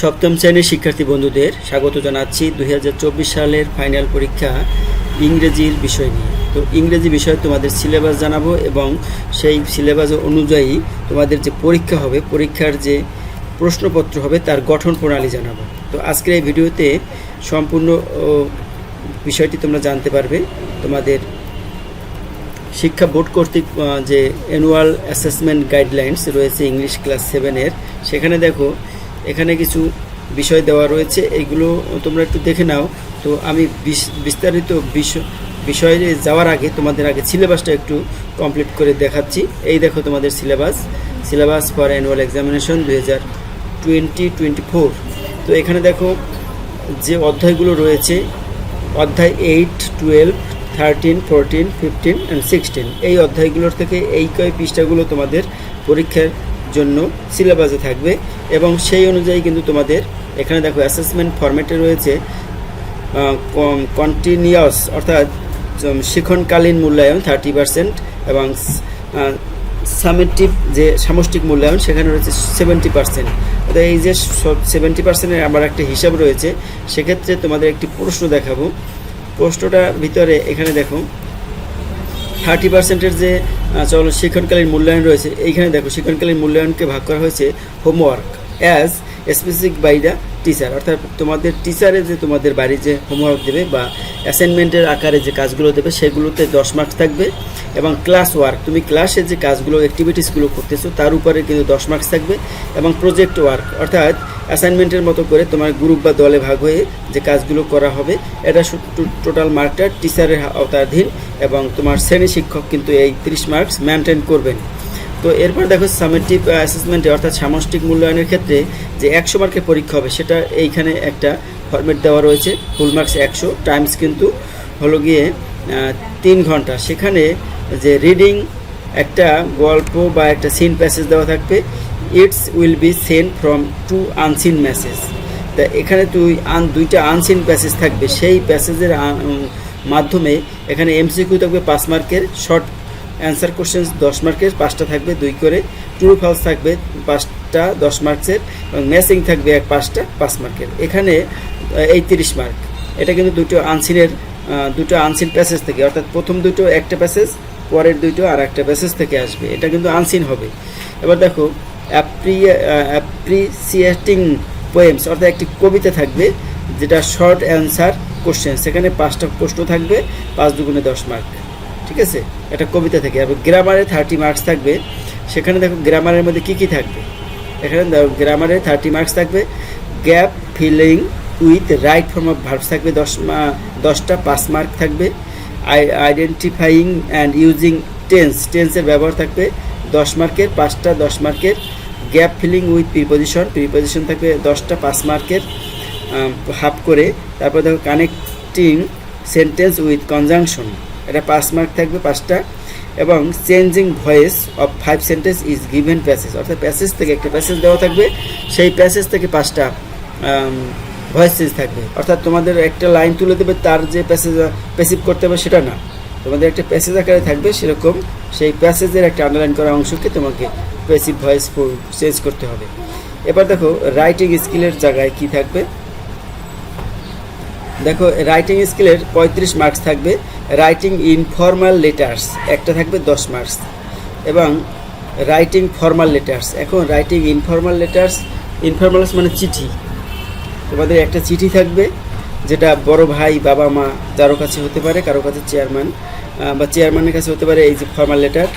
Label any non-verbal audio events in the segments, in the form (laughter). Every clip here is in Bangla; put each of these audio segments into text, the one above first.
সপ্তম শ্রেণির শিক্ষার্থী বন্ধুদের স্বাগত জানাচ্ছি দু হাজার চব্বিশ সালের ফাইনাল পরীক্ষা ইংরেজির বিষয় নিয়ে। তো ইংরেজি বিষয়ে তোমাদের সিলেবাস জানাব এবং সেই সিলেবাস অনুযায়ী তোমাদের যে পরীক্ষা হবে, পরীক্ষার যে প্রশ্নপত্র হবে তার গঠন প্রণালী জানাব। তো আজকের এই ভিডিওতে সম্পূর্ণ বিষয়টি তোমরা জানতে পারবে। তোমাদের শিক্ষা বোর্ড কর্তৃক যে অ্যানুয়াল অ্যাসেসমেন্ট গাইডলাইন্স রয়েছে ইংলিশ ক্লাস সেভেনের সেখানে দেখো এখানে কিছু বিষয় দেওয়া রয়েছে এইগুলো তোমরা একটু দেখে নাও। তো আমি বিস- বিস্তারিত বিষয়ে যাওয়ার আগে তোমাদের আগে সিলেবাসটা একটু কমপ্লিট করে দেখাচ্ছি। এই দেখো তোমাদের syllabus. Syllabus for annual examination দু হাজার টোয়েন্টি টোয়েন্টি ফোর তো এখানে দেখো যে অধ্যায়গুলো রয়েছে, অধ্যায় eight twelve thirteen fourteen fifteen and sixteen এই অধ্যায়গুলোর থেকে এই কয় পৃষ্ঠাগুলো তোমাদের পরীক্ষার জন্য সিলেবাসে থাকবে এবং সেই অনুযায়ী কিন্তু তোমাদের এখানে দেখো অ্যাসেসমেন্ট ফরম্যাটে রয়েছে কন্টিনিউয়াস অর্থাৎ শিক্ষণকালীন মূল্যায়ন থার্টি পার্সেন্ট এবং সামেটিভ যে সামষ্টিক মূল্যায়ন সেখানে রয়েছে সেভেন্টি পার্সেন্ট অর্থাৎ এই যে সেভেন্টি পার্সেন্টের আমার একটা হিসাব রয়েছে, সেক্ষেত্রে তোমাদের একটি প্রশ্ন দেখাবো। প্রশ্নটার ভিতরে এখানে দেখো থার্টি পার্সেন্টের যে চলো শিক্ষণকালীন মূল্যায়ন রয়েছে, এইখানে দেখো শিক্ষণকালীন মূল্যায়নকে ভাগ করা হয়েছে homework as specific by the teacher অর্থাৎ তোমাদের টিচারে যে তোমাদের বাড়ি যে হোমওয়ার্ক দেবে বা অ্যাসাইনমেন্টের আকারে যে কাজগুলো দেবে, সেগুলোতে দশ মার্কস থাকবে এবং ক্লাস ওয়ার্ক তুমি ক্লাসে যে কাজগুলো অ্যাক্টিভিটিসগুলো করতেছো, তার উপরে কিন্তু দশ মার্কস থাকবে এবং প্রজেক্ট ওয়ার্ক অর্থাৎ অ্যাসাইনমেন্টের মতো করে তোমার গ্রুপ বা দলে ভাগ হয়ে যে কাজগুলো করা হবে, এটা টোটাল মার্কটা টিচারের আওতাধীন এবং তোমার শ্রেণি শিক্ষক কিন্তু এই তিরিশ মার্কস মেনটেন করবেন। তো এরপর দেখো সামেটিভ অ্যাসেসমেন্টে অর্থাৎ সামষ্টিক মূল্যায়নের ক্ষেত্রে যে একশো মার্কের পরীক্ষা হবে, সেটা এইখানে একটা ফরম্যাট দেওয়া রয়েছে ফুল মার্কস একশো টাইমস কিন্তু হলো গিয়ে তিন ঘণ্টা। সেখানে যে রিডিং একটা গল্প বা একটা সিন প্যাসেজ দেওয়া থাকবে it's will be send from to unseen message. তা এখানে তুই আন, দুইটা আনসিন প্যাসেজ থাকবে। সেই প্যাসেজের মাধ্যমে এখানে এমসিকিউ থাকবে পাঁচ মার্কের, শর্ট অ্যান্সার কোশ্চেন দশ মার্কের, পাঁচটা থাকবে দুই করে, ট্রু ফলস থাকবে পাঁচটা দশ মার্কসের এবং ম্যাচিং থাকবে এক পাঁচটা পাঁচ মার্কের। এখানে এই তিরিশ মার্ক। এটা কিন্তু দুটো আনসিনের দুটো আনসিন প্যাসেজ থেকে, অর্থাৎ প্রথম দুটো একটা প্যাসেজ, পরের দুটো আর একটা প্যাসেজ থেকে আসবে। এটা কিন্তু আনসিন হবে। এবার দেখো অ্যাপ্রিসিয়েটিং পোয়েমস অর্থাৎ একটি কবিতা থাকবে, যেটা শর্ট অ্যান্সার কোশ্চেন সেখানে পাঁচটা প্রশ্ন থাকবে, পাঁচ দুগুণে দশ মার্ক ঠিক আছে? এটা কবিতা থেকে, এবং গ্রামারে থার্টি মার্কস থাকবে। সেখানে দেখো গ্রামারের মধ্যে কী কী থাকবে? এখানে গ্রামারে থার্টি মার্কস থাকবে gap filling with right form of verbs থাকবে, দশ দশটা পাঁচ মার্ক থাকবে আইডেন্টিফাইং অ্যান্ড ইউজিং টেন্স টেন্সের ব্যবহার থাকবে, দশ মার্কের পাঁচটা দশ মার্কের gap filling with preposition. Preposition থাকবে দশটা পাঁচ মার্কের হাফ করে। তারপর দেখো কানেক্টিং সেন্টেন্স উইথ কনজাংশন। এটা পাঁচ মার্ক থাকবে পাঁচটা। এবং changing voice of five sentence is given passage. অর্থাৎ প্যাসেজ থেকে একটা প্যাসেজ দেওয়া থাকবে। সেই প্যাসেজ থেকে পাঁচটা ভয়েস চেঞ্জ থাকবে। অর্থাৎ তোমাদের একটা লাইন তুলে দেবে, তার যে প্যাসেজ, প্যাসিভ করতে হবে সেটা না। তোমাদের একটা প্যাসেজ আকারে থাকবে, সেরকম সেই প্যাসেজের একটা আন্ডারলাইন করা অংশকে তোমাকে প্যাসিভ ভয়েস চেঞ্জ করতে হবে। এবার দেখো রাইটিং স্কিলের জায়গায় কি থাকবে? দেখো রাইটিং স্কিলের পঁয়ত্রিশ মার্কস থাকবে রাইটিং ইনফর্মাল লেটার্স একটা থাকবে দশ মার্কস এবং রাইটিং ফর্মাল লেটার্স এখন রাইটিং ইনফর্মাল লেটার্স ইনফর্মালস মানে চিঠি। তোমাদের একটা চিঠি থাকবে, যেটা বড় ভাই, বাবা, মা কারও কাছে হতে পারে, কারও কাছে চেয়ারম্যান বা চেয়ারম্যানের কাছে হতে পারে এই যে ফর্মাল লেটার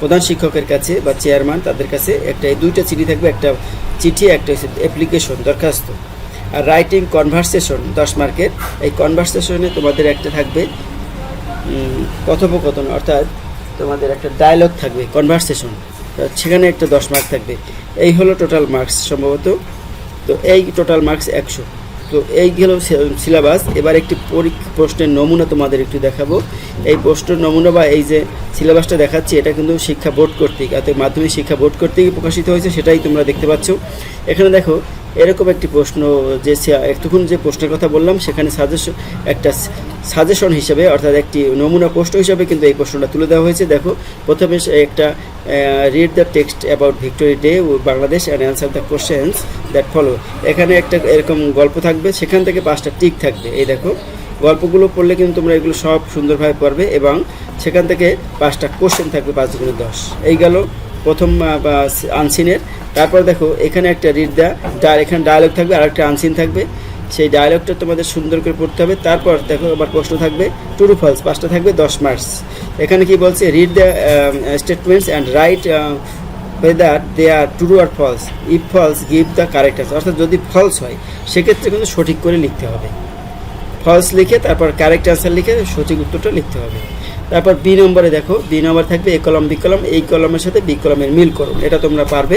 প্রধান শিক্ষকের কাছে বা চেয়ারম্যান তাদের কাছে একটা, এই দুইটা চিঠি থাকবে, একটা চিঠি, একটা হচ্ছে অ্যাপ্লিকেশন দরখাস্ত। আর রাইটিং কনভারসেশন দশ মার্কের, এই কনভারসেশনে তোমাদের একটা থাকবে কথোপকথন, অর্থাৎ তোমাদের একটা ডায়লগ থাকবে কনভারসেশন সেখানে একটা দশ মার্ক থাকবে। এই হলো টোটাল মার্কস সম্ভবত। তো এই টোটাল মার্কস একশো। তো এই গেল সিলেবাস এবার একটি পরীক্ষা প্রশ্নের নমুনা তোমাদের একটু দেখাবো। এই প্রশ্নের নমুনা বা এই যে সিলেবাসটা দেখাচ্ছি, এটা কিন্তু শিক্ষা বোর্ড কর্তৃক, অর্থাৎ মাধ্যমিক শিক্ষা বোর্ড কর্তৃক প্রকাশিত হয়েছে, সেটাই তোমরা দেখতে পাচ্ছ। এখানে দেখো, এরকম একটি প্রশ্ন যে এতক্ষণ যে প্রশ্নের কথা বললাম, সেখানে সাজেশন একটা সাজেশন হিসেবে, অর্থাৎ একটি নমুনা প্রশ্ন হিসেবে কিন্তু এই প্রশ্নটা তুলে দেওয়া হয়েছে। দেখো, প্রথমে একটা read the text about victory day Bangladesh and answer the questions that follow এখানে একটা এরকম গল্প থাকবে, সেখান থেকে পাঁচটা টিক থাকবে। এই দেখো, গল্পগুলো পড়লে কিন্তু তোমরা এগুলো সব সুন্দরভাবে পড়বে এবং সেখান থেকে পাঁচটা কোশ্চেন থাকবে, পাঁচ গুণে দশ। এই গেল প্রথম আনসিনের। তারপর দেখো, এখানে একটা রিড দ্য ডার এখানে ডায়ালগ থাকবে আর একটা আনসিন থাকবে। সেই ডায়ালগটা তোমাদের সুন্দর করে পড়তে হবে। তারপর দেখো আবার প্রশ্ন থাকবে ট্রু ফলস পাঁচটা থাকবে, দশ মার্কস এখানে কি বলছে read the statements and write whether they are true or false if false give the correct answer অর্থাৎ যদি ফলস হয়, সেক্ষেত্রে কিন্তু সঠিক করে লিখতে হবে। ফলস লিখে, তারপর কারেক্ট অ্যান্সার লিখে সঠিক উত্তরটা লিখতে হবে। তারপর বি নম্বরে দেখো বি নম্বর থাকবে এ কলম বি কলম এই কলমের সাথে বি কলমের মিল করুন। এটা তোমরা পারবে।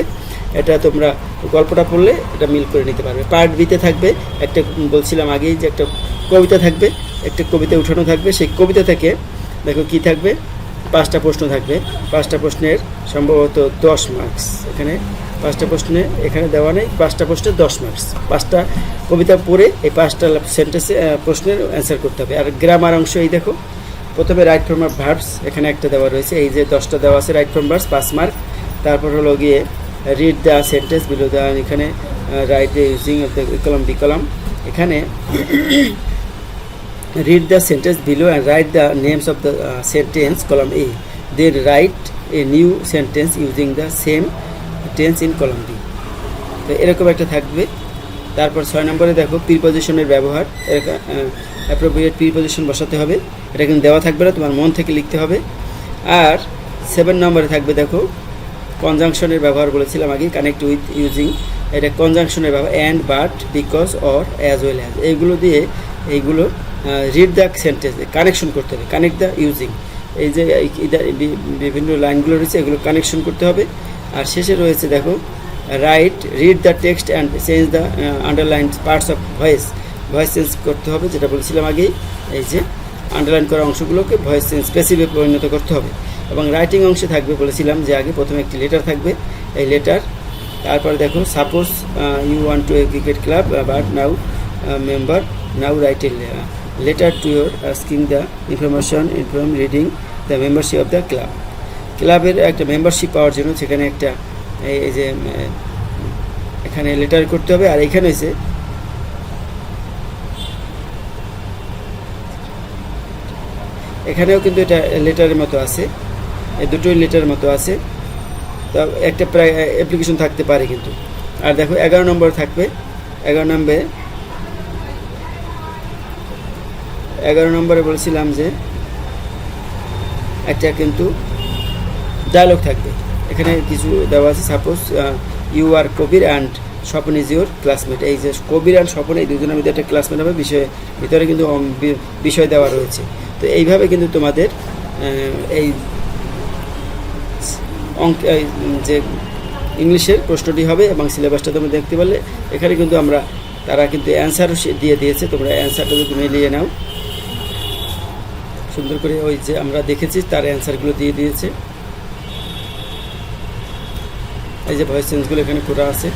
এটা তোমরা গল্পটা পড়লে এটা মিল করে নিতে পারবে। পার্ট বিতে থাকবে, একটা বলছিলাম আগেই যে একটা কবিতা থাকবে, একটা কবিতা উঠানো থাকবে, সেই কবিতা থেকে দেখো কি থাকবে? পাঁচটা প্রশ্ন থাকবে। পাঁচটা প্রশ্নের সম্ভবত দশ মার্কস এখানে। পাঁচটা প্রশ্নে এখানে দেওয়া নেই, পাঁচটা প্রশ্নের দশ মার্কস পাঁচটা কবিতা পড়ে এই পাঁচটা সেন্টেন্সে প্রশ্নের অ্যান্সার করতে হবে। আর গ্রামার অংশ এই দেখো। প্রথমে রাইট ফ্রম ভার্বস এখানে একটা দেওয়া রয়েছে। এই যে দশটা দেওয়া আছে রাইট ফ্রম ভার্বস পাঁচ মার্ক তারপর হলো গিয়ে read the sentence below the এখানে write the using of the column B column এখানে (coughs) read the sentence below and write the names of the sentence, column A. Then write a new sentence using the same tense in column B. তো এরকম একটা থাকবে। তারপর ছয় নম্বরে দেখো প্রিপজিশনের ব্যবহার। অ্যাপ্রোপ্রিয়েট প্রিপজিশন বসাতে হবে। এটা কিন্তু দেওয়া থাকবে না, তোমার মন থেকে লিখতে হবে। আর সেভেন নম্বরে থাকবে দেখো কনজাংশনের ব্যবহার বলেছিলাম আগে কানেক্ট উইথ ইউজিং এটা কনজাংশনের ব্যবহার and but because or as well as এইগুলো দিয়ে এইগুলো রিড দ্য সেন্টেন্স কানেকশন করতে হবে কানেক্ট দ্য ইউজিং এই যে বিভিন্ন লাইনগুলো রয়েছে, এগুলো কানেকশন করতে হবে, আর শেষে রয়েছে দেখো write read the text and change the underline parts of voice voice change করতে হবে, যেটা বলছিলাম আগেই এই যে আন্ডারলাইন করা অংশগুলোকে ভয়েস চেঞ্জ স্পেসিফিক পরিণত করতে হবে এবং রাইটিং অংশে থাকবে বলেছিলাম যে আগে প্রথমে একটি লেটার থাকবে। এই লেটার তারপরে দেখো suppose you want to a cricket club but now member now write a letter to your asking the information inform reading the membership of the club ক্লাবের একটা মেম্বারশিপ পাওয়ার জন্য সেখানে একটা, এই যে এখানে লেটার করতে হবে। আর এখানে এসে এখানেও কিন্তু এটা লেটারের মতো আছে। এই দুটোই লেটারের মতো আছে। তা একটা প্রায় অ্যাপ্লিকেশন থাকতে পারে কিন্তু। আর দেখো, এগারো নম্বর থাকবে। এগারো নম্বরে এগারো নম্বরে বলছিলাম যে, একটা কিন্তু ডায়লগ থাকবে। এখানে কিছু দেওয়া আছে suppose you are Kabir and Swapan is your classmate এই যে কবির অ্যান্ড স্বপন এই দুজনের মধ্যে একটা ক্লাসমেট হবে, বিষয়ে, ভিতরে কিন্তু বিষয় দেওয়া রয়েছে। তো এইভাবে কিন্তু তোমাদের এই অঙ্ক যে ইংলিশের প্রশ্নটি হবে এবং সিলেবাসটা তোমরা দেখতে পারলে এখানে কিন্তু আমরা, তারা কিন্তু অ্যান্সারও দিয়ে দিয়েছে। তোমরা অ্যান্সারটা যদি মিলিয়ে নাও। সুন্দর করে ওই যে আমরা দেখেছি, তার অ্যান্সারগুলো দিয়ে দিয়েছে। এই যে ভয়েস চেঞ্জগুলো এখানে করা আছে।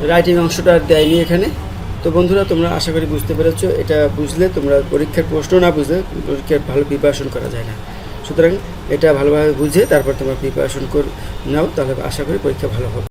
রাইটিং অংশটা আর দেয়নি এখানে। তো বন্ধুরা, তোমরা আশা করি বুঝতে পেরেছ, এটা বুঝলে তোমরা পরীক্ষার প্রশ্ন না বুঝলে পরীক্ষার ভালো প্রিপারেশন করা যায় না। সুতরাং এটা ভালোভাবে বুঝে তারপর তোমরা প্রিপারেশন করে নাও, তাহলে আশা করি পরীক্ষা ভালো হবে।